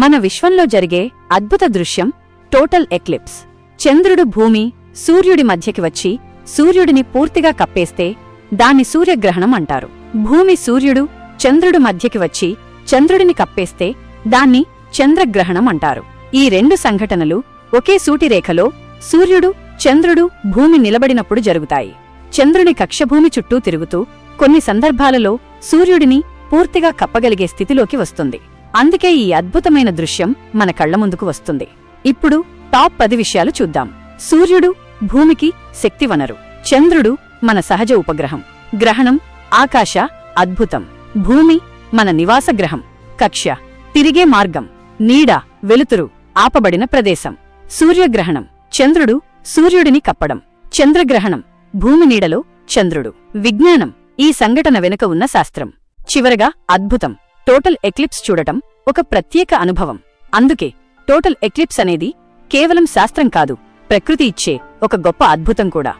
మన విశ్వంలో జరిగే అద్భుత దృశ్యం టోటల్ ఎక్లిప్స్. చంద్రుడు భూమి సూర్యుడి మధ్యకి వచ్చి సూర్యుడిని పూర్తిగా కప్పేస్తే దాన్ని సూర్యగ్రహణం అంటారు. భూమి సూర్యుడు చంద్రుడు మధ్యకి వచ్చి చంద్రుడిని కప్పేస్తే దాన్ని చంద్రగ్రహణం అంటారు. ఈ రెండు సంఘటనలు ఒకే సూటిరేఖలో సూర్యుడు చంద్రుడు భూమి నిలబడినప్పుడు జరుగుతాయి. చంద్రుని కక్షభూమి చుట్టూ తిరుగుతూ కొన్ని సందర్భాలలో సూర్యుడిని పూర్తిగా కప్పగలిగే స్థితిలోకి వస్తుంది. అందుకే ఈ అద్భుతమైన దృశ్యం మన కళ్ళ ముందుకు వస్తుంది. ఇప్పుడు టాప్ పది విషయాలు చూద్దాం. సూర్యుడు భూమికి శక్తి వనరు. చంద్రుడు మన సహజ ఉపగ్రహం. గ్రహణం ఆకాశ అద్భుతం. భూమి మన నివాస గ్రహం. కక్ష తిరిగే మార్గం. నీడ వెలుతురు ఆపబడిన ప్రదేశం. సూర్యగ్రహణం చంద్రుడు సూర్యుడిని కప్పడం. చంద్రగ్రహణం భూమి నీడలో చంద్రుడు. విజ్ఞానం ఈ సంఘటన వెనుక ఉన్న శాస్త్రం. చివరగా అద్భుతం. టోటల్ ఎక్లిప్స్ చూడటం ఒక ప్రత్యేక అనుభవం. అందుకే టోటల్ ఎక్లిప్స్ అనేది కేవలం శాస్త్రం కాదు ప్రకృతి ఇచ్చే ఒక గొప్ప అద్భుతం కూడా.